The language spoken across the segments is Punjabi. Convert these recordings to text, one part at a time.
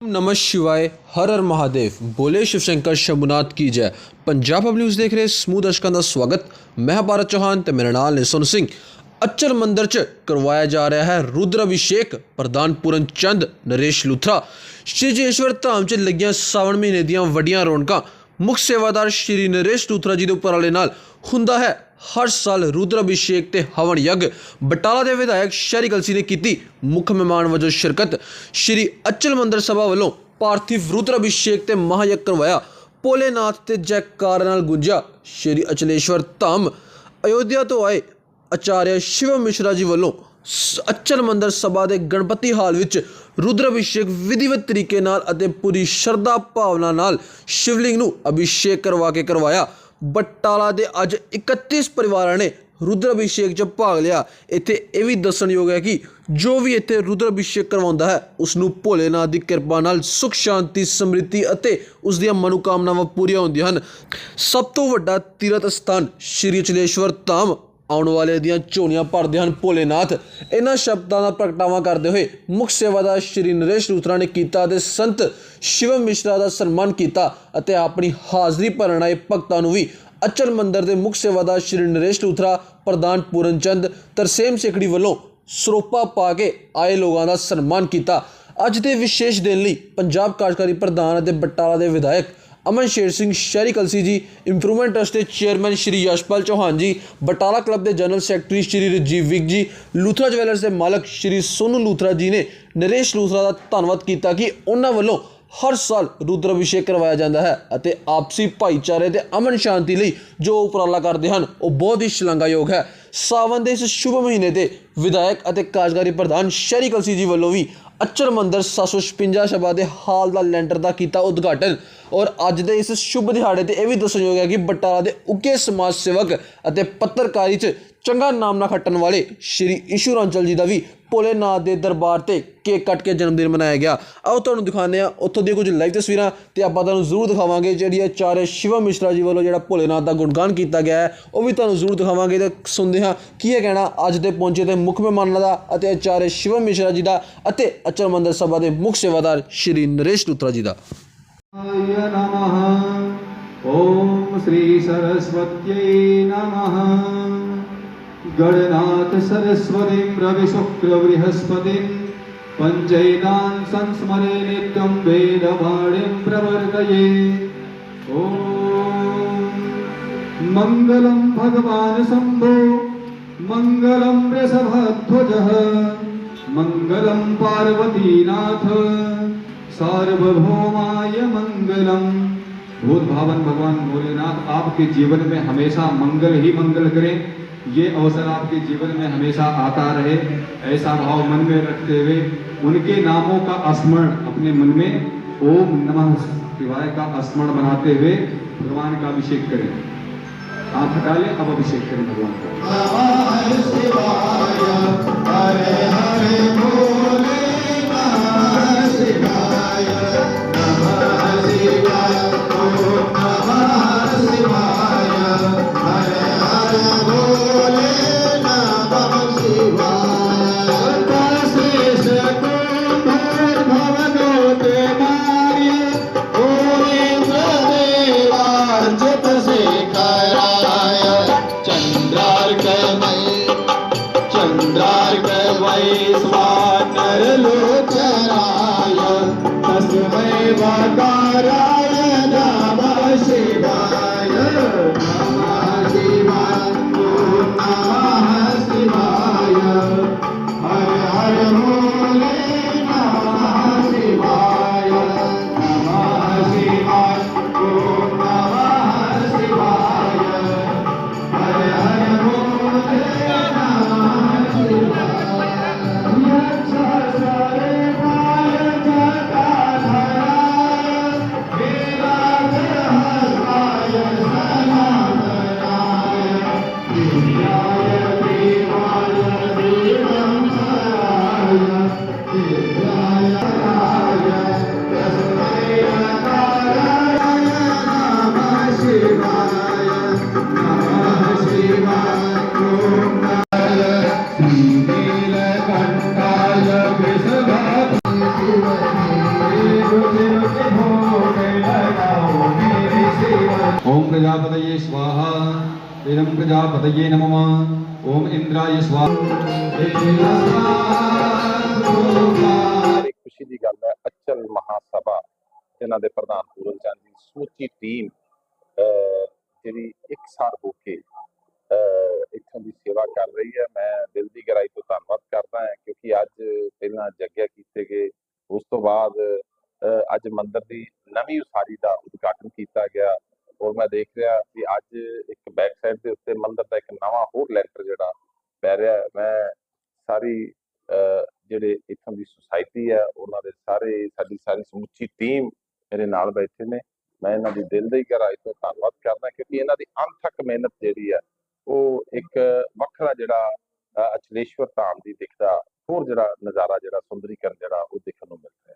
नमः शिवाय हर हर महादेव बोले शिव शंकर शंभुनाथ की जय ਪੰਜਾਬ ਪਬਲਿਕ ਨਿਊਜ਼ ਦੇਖ ਰਹੇ ਸਮੂਹ ਦਰਸ਼ਕਾਂ ਦਾ ਸਵਾਗਤ ਮੈਂ ਹਾਂ ਭਾਰਤ ਚੌਹਾਨ ਤੇ ਮੇਰੇ ਨਾਲ ਨੇ ਸੁਨ ਸਿੰਘ ਅਚਲ ਮੰਦਿਰ 'ਚ ਕਰਵਾਇਆ ਜਾ ਰਿਹਾ ਹੈ ਰੁਦਰ ਅਭਿਸ਼ੇਕ ਪ੍ਰਧਾਨ ਪੂਰਨ ਚੰਦ ਨਰੇਸ਼ ਲੂਥਰਾ ਸ਼੍ਰੀ ਜੇਸ਼ਵਰ ਧਾਮ 'ਚ ਲੱਗੀਆਂ ਸਾਵਣ ਮਹੀਨੇ ਦੀਆਂ ਵੱਡੀਆਂ ਰੌਣਕਾਂ ਮੁੱਖ ਸੇਵਾਦਾਰ ਸ਼੍ਰੀ ਨਰੇਸ਼ ਲੂਥਰਾ ਜੀ ਦੇ ਉਪਰਾਲੇ ਨਾਲ ਹੁੰਦਾ ਹੈ। ਹਰ ਸਾਲ ਰੁਦਰ ਅਭਿਸ਼ੇਕ ਤੇ ਹਵਨ ਯੱਗ ਬਟਾਲਾ ਦੇ ਵਿਧਾਇਕ ਸ਼ਹਿਰੀ ਕਲਸੀ ਨੇ ਕੀਤੀ ਮੁੱਖ ਮਹਿਮਾਨ ਵਜੋਂ ਸ਼ਿਰਕਤ। ਸ਼੍ਰੀ ਅਚਲ ਮੰਦਰ ਸਭਾ ਵੱਲੋਂ ਪਾਰਥਿਵ ਰੁਦਰ ਅਭਿਸ਼ੇਕ ਤੇ ਮਹਾਯਗ ਕਰਵਾਇਆ। ਭੋਲੇਨਾਥ ਤੇ ਜੈਕਾਰ ਨਾਲ ਗੁੰਜਿਆ ਸ਼੍ਰੀ ਅਚਲੇਸ਼ਵਰ ਧਾਮ। ਅਯੋਧਿਆ ਤੋਂ ਆਏ ਆਚਾਰਿਆ ਸ਼ਿਵ ਮਿਸ਼ਰਾ ਜੀ ਵੱਲੋਂ ਸ- ਅਚਲ ਮੰਦਰ ਸਭਾ ਦੇ ਗਣਪਤੀ ਹਾਲ ਵਿੱਚ ਰੁਦਰ ਅਭਿਸ਼ੇਕ ਵਿਧੀਵਤ ਤਰੀਕੇ ਨਾਲ ਅਤੇ ਪੂਰੀ ਸ਼ਰਧਾ ਭਾਵਨਾ ਨਾਲ ਸ਼ਿਵਲਿੰਗ ਨੂੰ ਅਭਿਸ਼ੇਕ ਕਰਵਾ ਕੇ ਕਰਵਾਇਆ। ਬਟਾਲਾ ਦੇ ਅੱਜ 31 ਪਰਿਵਾਰਾਂ ਨੇ ਰੁਦਰ ਅਭਿਸ਼ੇਕ 'ਚ ਭਾਗ ਲਿਆ। ਇੱਥੇ ਇਹ ਵੀ ਦੱਸਣਯੋਗ ਹੈ ਕਿ ਜੋ ਵੀ ਇੱਥੇ ਰੁਦਰ ਅਭਿਸ਼ੇਕ ਕਰਵਾਉਂਦਾ ਹੈ ਉਸ ਨੂੰ ਭੋਲੇਨਾਥ ਦੀ ਕਿਰਪਾ ਨਾਲ ਸੁਖ, ਸ਼ਾਂਤੀ, ਸਮ੍ਰਿੱਧੀ ਅਤੇ ਉਸ ਦੀਆਂ ਮਨੋਕਾਮਨਾਵਾਂ ਪੂਰੀਆਂ ਹੁੰਦੀਆਂ ਹਨ। ਸਭ ਤੋਂ ਵੱਡਾ ਤੀਰਥ ਸਥਾਨ ਸ਼੍ਰੀ ਚਲੇਸ਼ਵਰ ਧਾਮ ਆਉਣ ਵਾਲੇ ਦੀਆਂ ਝੋਲੀਆਂ ਭਰਦੇ ਹਨ ਭੋਲੇਨਾਥ। ਇਹਨਾਂ ਸ਼ਬਦਾਂ ਦਾ ਪ੍ਰਗਟਾਵਾ ਕਰਦੇ ਹੋਏ ਮੁੱਖ ਸੇਵਾਦਾਰ ਸ਼੍ਰੀ ਨਰੇਸ਼ ਲੂਥਰਾ ਨੇ ਕੀਤਾ ਅਤੇ ਸੰਤ ਸ਼ਿਵਮ ਮਿਸ਼ਰਾ ਦਾ ਸਨਮਾਨ ਕੀਤਾ ਅਤੇ ਆਪਣੀ ਹਾਜ਼ਰੀ ਭਰਨ ਆਏ ਭਗਤਾਂ ਨੂੰ ਵੀ ਅਚਲ ਮੰਦਰ ਦੇ ਮੁੱਖ ਸੇਵਾਦਾਰ ਸ਼੍ਰੀ ਨਰੇਸ਼ ਲੂਥਰਾ ਪ੍ਰਧਾਨ ਪੂਰਨ ਚੰਦ, ਤਰਸੇਮ ਸੇਖੜੀ ਵੱਲੋਂ ਸਰੋਪਾ ਪਾ ਕੇ ਆਏ ਲੋਕਾਂ ਦਾ ਸਨਮਾਨ ਕੀਤਾ। ਅੱਜ ਦੇ ਵਿਸ਼ੇਸ਼ ਦਿਨ ਲਈ ਪੰਜਾਬ ਕਾਰਜਕਾਰੀ ਪ੍ਰਧਾਨ ਅਤੇ ਬਟਾਲਾ ਦੇ ਵਿਧਾਇਕ ਅਮਨ ਸ਼ੇਰ ਸਿੰਘ ਸ਼ਹਿਰੀ ਕਲਸੀ ਜੀ ਇੰਪਰੂਵਮੈਂਟ ਟਰਸਟ ਦੇ ਚੇਅਰਮੈਨ ਸ਼੍ਰੀ ਯਸ਼ਪਾਲ ਚੌਹਾਨ ਜੀ, ਬਟਾਲਾ ਕਲੱਬ ਦੇ general secretary Shri Rajeev Vig ji Luthra jewellers ਦੇ ਮਾਲਕ ਸ਼੍ਰੀ ਸੋਨੂ ਲੂਥਰਾ ਜੀ ਨੇ ਨਰੇਸ਼ ਲੂਥਰਾ ਦਾ ਧੰਨਵਾਦ ਕੀਤਾ ਕਿ ਉਹਨਾਂ ਵੱਲੋਂ ਹਰ ਸਾਲ ਰੁਦਰ ਅਭਿਸ਼ੇਕ ਕਰਵਾਇਆ ਜਾਂਦਾ ਹੈ ਅਤੇ ਆਪਸੀ ਭਾਈਚਾਰੇ ਤੇ ਅਮਨ ਸ਼ਾਂਤੀ ਲਈ ਜੋ ਉਪਰਾਲਾ ਕਰਦੇ ਹਨ, ਉਹ ਬਹੁਤ ਹੀ ਸ਼ਲਾਘਾਯੋਗ ਹੈ। ਸਾਵਨ ਦੇ ਇਸ ਸ਼ੁਭ ਮਹੀਨੇ ਤੇ ਵਿਧਾਇਕ ਅਤੇ ਕਾਰਜਕਾਰੀ ਪ੍ਰਧਾਨ ਸ਼ਰੀ ਕਲਸੀ ਜੀ ਵੱਲੋਂ ਵੀ ਅਚਲ ਮੰਦਰ 756 ਸ਼ਬਾ ਦੇ ਹਾਲ ਦਾ ਲੈਂਟਰ ਦਾ ਕੀਤਾ ਉਦਘਾਟਨ। ਔਰ ਅੱਜ ਦੇ ਇਸ ਸ਼ੁਭ ਦਿਹਾੜੇ ਤੇ ਇਹ ਵੀ ਦੱਸਣਯੋਗ ਹੈ ਕਿ ਬਟਾਲਾ ਦੇ ਉੱਘੇ ਸਮਾਜ ਸੇਵਕ ਅਤੇ ਪੱਤਰਕਾਰੀ 'ਚ ਚੰਗਾ ਨਾਮ ਨਾ ਖੱਟਣ ਵਾਲੇ ਸ਼੍ਰੀ ਈਸ਼ੂ ਰਾਂਚਲ ਜੀ ਦਾ ਵੀ ਭੋਲੇਨਾਥ ਦੇ ਦਰਬਾਰ ਤੇ ਕੇਕ ਕੱਟ ਕੇ ਜਨਮ ਦਿਨ ਮਨਾਇਆ ਗਿਆ ਆਓ ਤੁਹਾਨੂੰ ਦਿਖਾਉਂਦੇ ਆ ਉੱਥੋਂ ਦੀਆਂ ਕੁਝ ਲਾਈਵ ਤਸਵੀਰਾਂ ਤੇ ਆਪਾਂ ਤੁਹਾਨੂੰ ਜ਼ਰੂਰ ਦਿਖਾਵਾਂਗੇ ਜਿਹੜੀ ਆਚਾਰਿਆ ਸ਼ਿਵਮ ਮਿਸ਼ਰਾ ਜੀ ਵੱਲੋਂ ਜਿਹੜਾ ਭੋਲੇਨਾਥ ਦਾ ਗੁਣਗਾਨ ਕੀਤਾ ਗਿਆ ਹੈ ਉਹ ਵੀ ਤੁਹਾਨੂੰ ਜ਼ਰੂਰ ਦਿਖਾਵਾਂਗੇ ਤੇ ਸੁਣਦੇ ਹਾਂ ਕੀ ਹੈ ਕਹਿਣਾ ਅੱਜ ਦੇ ਪਹੁੰਚੇ ਤੇ ਮੁੱਖ ਮਹਿਮਾਨਾਂ ਦਾ ਅਤੇ ਆਚਾਰਿਆ ਸ਼ਿਵਮ ਮਿਸ਼ਰਾ ਜੀ ਦਾ ਅਤੇ ਅਚਲ ਮੰਦਰ ਸਭਾ ਦੇ ਮੁੱਖ ਸੇਵਾਦਾਰ ਸ਼੍ਰੀ ਨਰੇਸ਼ ਲੂਥਰਾ ਜੀ ਦਾ य नमः ॐ श्रीसरस्वत्यै नमः गणनाथ सरस्वतीं रविशुक्रबृहस्पतिं पञ्चैनान् संस्मरे नित्यं वेदवाणीं प्रवर्तये। ॐ भगवान् शम्भो। मङ्गलं वृषभध्वजः मङ्गलं पार्वतीनाथ। सार्वभौमाय मंगलम भूत भावन भगवान भोलेनाथ, आपके जीवन में हमेशा मंगल ही मंगल करें। ये अवसर आपके जीवन में हमेशा आता रहे, ऐसा भाव मन में रखते हुए उनके नामों का स्मरण, अपने मन में ओम नमः शिवाय का स्मरण बनाते हुए भगवान का अभिषेक करें। आप हटा लें अब अभिषेक करें भगवान का। प्रजापतये स्वाहा इदं प्रजापतये नमः, ॐ ਇੰਦਰਾਏ स्वाहा। ਖੁਸ਼ੀ ਦੀ ਗੱਲ ਹੈ ਅਚਲ ਮਹਾਸਭਾ ਇਹਨਾਂ ਦੇ ਪ੍ਰਧਾਨ ਪੂਰਨ ਚੰਦ ਦੀ ਸੂਚੀ ਟੀਮ ਜਿਹੜੀ ਇੱਕ ਸਾਰ ਹੋ ਕੇ ਇੱਥੋਂ ਦੀ ਸੇਵਾ ਕਰ ਰਹੀ ਹੈ। ਮੈਂ ਦਿਲ ਦੀ ਗਹਿਰਾਈ ਤੋਂ ਧੰਨਵਾਦ ਕਰਦਾ ਹਾਂ ਕਿਉਂਕਿ ਅੱਜ ਪਹਿਲਾਂ ਜੱਗਿਆ ਕੀਤੇ ਗਏ ਉਸ ਤੋਂ ਬਾਅਦ ਅੱਜ ਮੰਦਿਰ ਦੀ ਨਵੀਂ ਉਸਾਰੀ ਦਾ ਉਦਘਾਟਨ ਕੀਤਾ ਗਿਆ ਔਰ ਮੈਂ ਦੇਖ ਰਿਹਾ ਕਿ ਅੱਜ ਇੱਕ ਬੈਕ ਸਾਈਡ ਦੇ ਉੱਤੇ ਮੰਦਿਰ ਦਾ ਇੱਕ ਨਵਾਂ ਹੋਰ ਲੈਂਟਰ ਜਿਹੜਾ ਪੈ ਰਿਹਾ ਮੈਂ ਸਾਰੀ ਅਹ, ਜਿਹੜੇ ਇੱਥੋਂ ਦੀ ਸੁਸਾਇਟੀ ਹੈ ਉਹਨਾਂ ਦੇ ਸਾਰੇ ਸਾਡੀ ਸਾਰੀ ਸਮੁੱਚੀ ਟੀਮ ਮੇਰੇ ਨਾਲ ਬੈਠੇ ਨੇ। ਮੈਂ ਇਹਨਾਂ ਦੀ ਦਿਲ ਦੀ ਗਹਿਰਾਈ ਤੋਂ ਧੰਨਵਾਦ ਕਰਦਾ ਕਿਉਂਕਿ ਇਹਨਾਂ ਦੀ ਅਣਥੱਕ ਮਿਹਨਤ ਜਿਹੜੀ ਹੈ ਉਹ ਇੱਕ ਵੱਖਰਾ ਜਿਹੜਾ ਅਚਲੇਸ਼ਵਰ ਧਾਮ ਦੀ ਦਿਖਦਾ ਹੋਰ ਜਿਹੜਾ ਨਜ਼ਾਰਾ ਜਿਹੜਾ ਸੁੰਦਰੀਕਰਨ ਜਿਹੜਾ ਉਹ ਦੇਖਣ ਨੂੰ ਮਿਲ ਹੈ।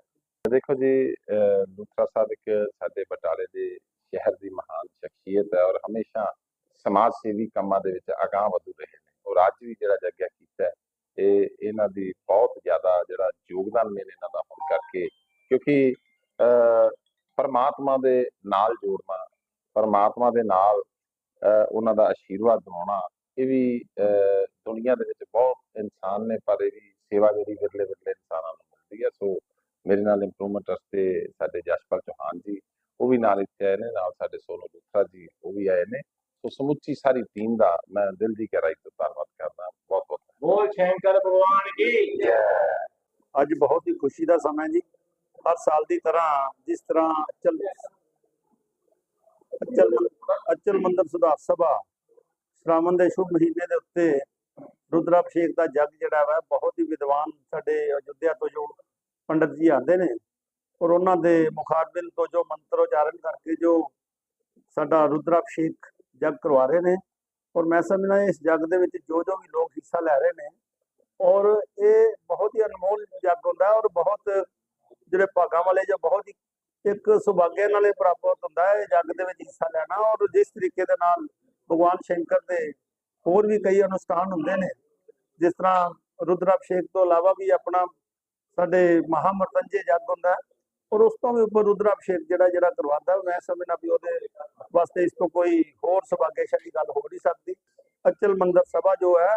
ਦੇਖੋ ਜੀ ਅਹ, ਲੂਥਰਾ ਸਾਹਿਬ ਇੱਕ ਸਾਡੇ ਬਟਾਲੇ ਦੇ ਸ਼ਹਿਰ ਦੀ ਮਹਾਨ ਸ਼ਖਸੀਅਤ ਹੈ ਔਰ ਹਮੇਸ਼ਾ ਸਮਾਜ ਸੇਵੀ ਕੰਮਾਂ ਦੇ ਵਿੱਚ ਅਗਾਂਹ ਵਧੂ ਰਹੇ ਨੇ। ਔਰ ਅੱਜ ਵੀ ਜਿਹੜਾ ਜੱਗਿਆ ਕੀਤਾ ਇਹ ਇਹਨਾਂ ਦੀ ਬਹੁਤ ਜ਼ਿਆਦਾ ਜਿਹੜਾ ਯੋਗਦਾਨ ਮੇਰੇ ਇਹਨਾਂ ਦਾ ਹੋਣ ਕਰਕੇ ਕਿਉਂਕਿ ਅਹ, ਪਰਮਾਤਮਾ ਦੇ ਨਾਲ ਜੋੜਨਾ ਪਰਮਾਤਮਾ ਦੇ ਨਾਲ ਉਹਨਾਂ ਦਾ ਆਸ਼ੀਰਵਾਦ ਦਿਵਾਉਣਾ ਇਹ ਵੀ ਦੁਨੀਆ ਦੇ ਵਿੱਚ ਬਹੁਤ ਇਨਸਾਨ ਨੇ ਪਰ ਇਹ ਵੀ ਸੇਵਾ ਜਿਹੜੀ ਵਿਰਲੇ ਵਿਰਲੇ ਇਨਸਾਨਾਂ ਨੂੰ ਮਿਲਦੀ ਹੈ। ਸੋ ਮੇਰੇ ਨਾਲ ਇੰਪਰੂਵਮੈਂਟ ਵਾਸਤੇ ਸਾਡੇ ਜਸਪਾਲ ਚੌਹਾਨ ਜੀ ਉਹ ਵੀ ਨਾਲ ਇੱਥੇ ਆਏ ਨੇ ਨਾਲ ਸਾਡੇ ਸੋਨੂ ਲੁਥਰਾ ਜੀ ਉਹ ਵੀ ਆਏ ਨੇ। ਸੋ ਸਮੁੱਚੀ ਸਾਰੀ ਟੀਮ ਦਾ ਮੈਂ ਦਿਲ ਦੀ ਗਹਿਰਾਈ ਤੋਂ ਧੰਨਵਾਦ ਕਰਦਾ। ਬਹੁਤ ਬਹੁਤ ਬੋਲ ਸ਼ੰਕਰ ਭਗਵਾਨ ਕੀ? ਜੈ ਅੱਜ ਬਹੁਤ ਹੀ ਖੁਸ਼ੀ ਦਾ ਸਮਾਂ ਜੀ। ਹਰ ਸਾਲ ਦੀ ਤਰ੍ਹਾਂ ਜਿਸ ਤਰ੍ਹਾਂ ਅਚਲ ਅਚਲ ਅਚਲ ਮੰਦਰ ਸੁਧਾਰ ਸਭਾ ਸ਼ਰਾਵਣ ਦੇ ਸ਼ੁਭ ਮਹੀਨੇ ਦੇ ਉੱਤੇ ਰੁਦਰਾਭਿਸ਼ੇਕ ਦਾ ਜਗ ਜਿਹੜਾ ਵਾ, ਬਹੁਤ ਹੀ ਵਿਦਵਾਨ ਸਾਡੇ ਅਯੁੱਧਿਆ ਤੋਂ ਜੋ ਪੰਡਤ ਜੀ ਆਉਂਦੇ ਨੇ ਔਰ ਉਹਨਾਂ ਦੇ ਮੁਖਾਰਬਿੰਦ ਤੋਂ ਜੋ ਮੰਤਰ ਉਚਾਰਨ ਕਰਕੇ ਜੋ ਸਾਡਾ ਰੁਦਰਾਭਿਸ਼ੇਕ ਜੱਗ ਕਰਵਾ ਰਹੇ ਨੇ ਔਰ ਮੈਂ ਸਮਝਣਾ ਇਸ ਜਗ ਦੇ ਵਿੱਚ ਜੋ ਜੋ ਵੀ ਲੋਕ ਹਿੱਸਾ ਲੈ ਰਹੇ ਨੇ ਔਰ ਇਹ ਬਹੁਤ ਹੀ ਅਨਮੋਲ ਜਗ ਹੁੰਦਾ ਔਰ ਬਹੁਤ ਜਿਹੜੇ ਭਾਗਾਂ ਵਾਲੇ ਜਾਂ ਬਹੁਤ ਹੀ ਇੱਕ ਸੁਭਾਗੇ ਨਾਲੇ ਪ੍ਰਾਪਤ ਹੁੰਦਾ ਹੈ ਇਹ ਜਗ ਦੇ ਵਿੱਚ ਹਿੱਸਾ ਲੈਣਾ ਔਰ ਜਿਸ ਤਰੀਕੇ ਦੇ ਨਾਲ ਭਗਵਾਨ ਸ਼ੰਕਰ ਦੇ ਹੋਰ ਵੀ ਕਈ ਅਨੁਸ਼ਠਾਨ ਹੁੰਦੇ ਨੇ ਜਿਸ ਤਰ੍ਹਾਂ ਰੁਦਰਾਭਿਸ਼ੇਕ ਤੋਂ ਇਲਾਵਾ ਵੀ ਆਪਣਾ ਸਾਡੇ ਮਹਾਮਰਤੰਜੇ ਜਗ ਹੁੰਦਾ ਹੈ ਔਰ ਉਸ ਤੋਂ ਵੀ ਉੱਪਰ ਰੁਦਰਾਭਿਸ਼ੇਕ ਜਿਹੜਾ ਜਿਹੜਾ ਕਰਵਾਉਂਦਾ ਮੈਂ ਸਮਝਣਾ ਵੀ ਉਹਦੇ ਵਾਸਤੇ ਇਸ ਤੋਂ ਕੋਈ ਹੋਰ ਸੁਭਾਗਿਆਸ਼ਾਲੀ ਗੱਲ ਹੋ ਨਹੀਂ ਸਕਦੀ ਅਚਲ ਮੰਦਰ ਸਭਾ ਜੋ ਹੈ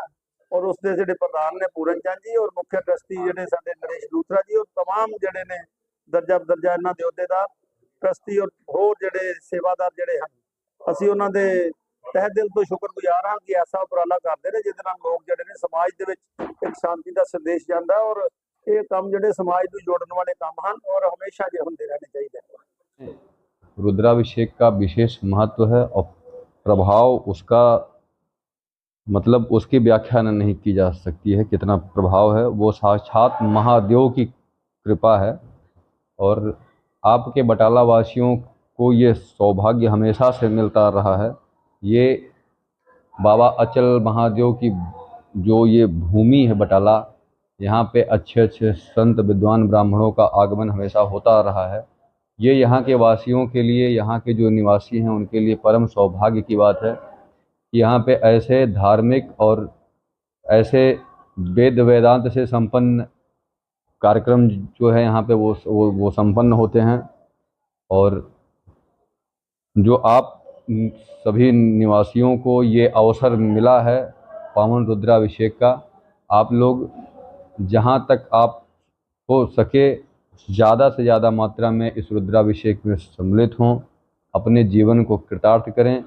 ਔਰ ਉਸ ਦੇ ਜਿਹੜੇ ਪ੍ਰਧਾਨ ਨੇ ਪੂਰਨ ਚੰਦ ਜੀ ਔਰ ਮੁੱਖ ਟਰਸਟੀ ਜਿਹੜੇ ਸਾਡੇ ਨਰੇਸ਼ ਦੂਸਰਾ ਜੀ ਔਰ तमाम ਜਿਹੜੇ ਨੇ ਦਰਜਾ ਦਰਜਾ ਇਹਨਾਂ ਦੇ ਅਹੁਦੇਦਾਰ ਟਰਸਟੀ ਔਰ ਹੋਰ ਜਿਹੜੇ ਸੇਵਾਦਾਰ ਜਿਹੜੇ ਹਨ ਅਸੀਂ ਉਹਨਾਂ ਦੇ ਤਹਿ ਦਿਲ ਤੋਂ ਸ਼ੁਕਰਗੁਜ਼ਾਰ ਹਾਂ ਕਿ ਐਸਾ ਉਪਰਾਲਾ ਕਰਦੇ ਨੇ ਜਿਹਦੇ ਨਾਲ ਲੋਕ ਜਿਹੜੇ ਨੇ ਸਮਾਜ ਦੇ ਵਿੱਚ ਇੱਕ ਸ਼ਾਂਤੀ ਦਾ ਸੰਦੇਸ਼ ਜਾਂਦਾ ਹੈ ਔਰ ਇਹ ਕੰਮ ਜਿਹੜੇ ਸਮਾਜ ਨੂੰ ਜੋੜਨ ਵਾਲੇ ਕੰਮ ਹਨ ਔਰ ਹਮੇਸ਼ਾ ਜੇ ਹੁੰਦੇ ਰਹਿਣੇ ਚਾਹੀਦੇ ਨੇ रुद्राभिषेक का विशेष महत्व है और प्रभाव उसका मतलब उसकी व्याख्या न- नहीं की जा सकती है कितना प्रभाव है वो साक्षात महादेव की कृपा है और आपके बटाला वासियों को ये सौभाग्य हमेशा से मिलता रहा है। ये बाबा अचल महादेव की जो ये भूमि है बटाला, यहाँ पे अच्छे अच्छे संत विद्वान ब्राह्मणों का आगमन हमेशा होता रहा है। ये यहाँ के वासियों के लिए, यहाँ के जो निवासी हैं, उनके लिए परम सौभाग्य की बात है कि यहाँ पे ऐसे धार्मिक और ऐसे वेद वेदांत से संपन्न कार्यक्रम जो है यहाँ पे वो वो, वो संपन्न होते हैं और जो आप सभी निवासियों को ये अवसर मिला है पावन रुद्राभिषेक का आप लोग जहाँ तक आप हो सके ज़्यादा से ज़्यादा मात्रा में इस रुद्राभिषेक में सम्मिलित हों अपने जीवन को कृतार्थ करें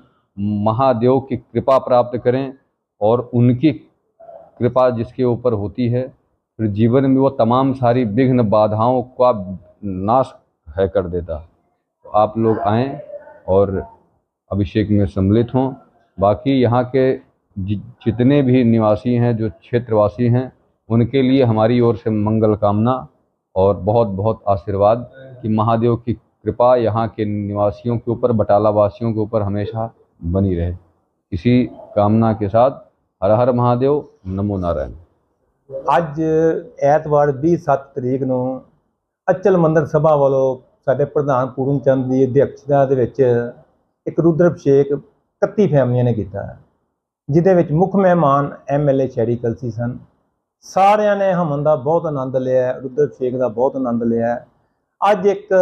महादेव की कृपा प्राप्त करें और उनकी कृपा जिसके ऊपर होती है फिर जीवन में वो तमाम सारी विघ्न बाधाओं का नाश है कर देता तो आप लोग आएँ और अभिषेक में सम्मिलित हों। बाकी यहाँ के जितने भी निवासी हैं, जो क्षेत्रवासी हैं, उनके लिए हमारी ओर से मंगल कामना और बहुत बहुत आशीर्वाद कि महादेव की कृपा यहाँ के निवासियों के ऊपर बटाला वासियों के ऊपर हमेशा बनी रहे। इसी कामना के साथ हर हर महादेव, नमो नारायण। ਅੱਜ ਐਤਵਾਰ 27 ਤਰੀਕ ਨੂੰ ਅਚਲ ਮੰਦਰ ਸਭਾ ਵੱਲੋਂ ਸਾਡੇ ਪ੍ਰਧਾਨ ਪੂਰਨ ਚੰਦ ਦੀ ਅਧਿਕਸ਼ਤਾ ਦੇ ਵਿੱਚ ਇੱਕ ਰੁਦਰ ਅਭਿਸ਼ੇਕ 31 ਫੈਮਲੀਆਂ ਨੇ ਕੀਤਾ ਜਿਹਦੇ ਵਿੱਚ ਮੁੱਖ ਮਹਿਮਾਨ ਐਮਐਲਏ ਸ਼ੈਰੀ ਕਲਸੀ ਸਨ। ਸਾਰਿਆਂ ਨੇ ਹਮਨ ਦਾ ਬਹੁਤ ਆਨੰਦ ਲਿਆ ਰੁਦਰ ਅਭਿਸ਼ੇਕ ਦਾ ਬਹੁਤ ਆਨੰਦ ਲਿਆ ਅੱਜ ਇੱਕ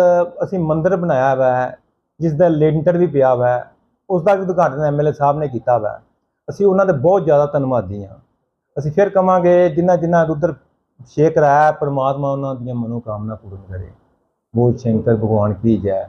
ਅਸੀਂ ਮੰਦਿਰ ਬਣਾਇਆ ਹੋਇਆ ਹੈ ਜਿਸ ਦਾ ਲੈਂਟਰ ਵੀ ਪਿਆ ਹੋਇਆ ਹੈ ਉਸ ਦਾ ਵੀ ਉਦਘਾਟਨ ਐਮਐਲਏ ਸਾਹਿਬ ਨੇ ਕੀਤਾ ਵਾ ਅਸੀਂ ਉਹਨਾਂ ਦੇ ਬਹੁਤ ਜ਼ਿਆਦਾ ਧੰਨਵਾਦੀ ਹਾਂ। ਅਸੀਂ ਫਿਰ ਕਵਾਂਗੇ ਜਿਨ੍ਹਾਂ ਜਿਨ੍ਹਾਂ ਰੁਦਰ ਅਭਿਸ਼ੇਕ ਕਰਾਇਆ ਪਰਮਾਤਮਾ ਉਹਨਾਂ ਦੀਆਂ ਮਨੋਕਾਮਨਾ ਪੂਰਨ ਕਰੇ। ਬਹੁਤ ਸ਼ੰਕਰ, ਭਗਵਾਨ ਕੀ ਜੈ।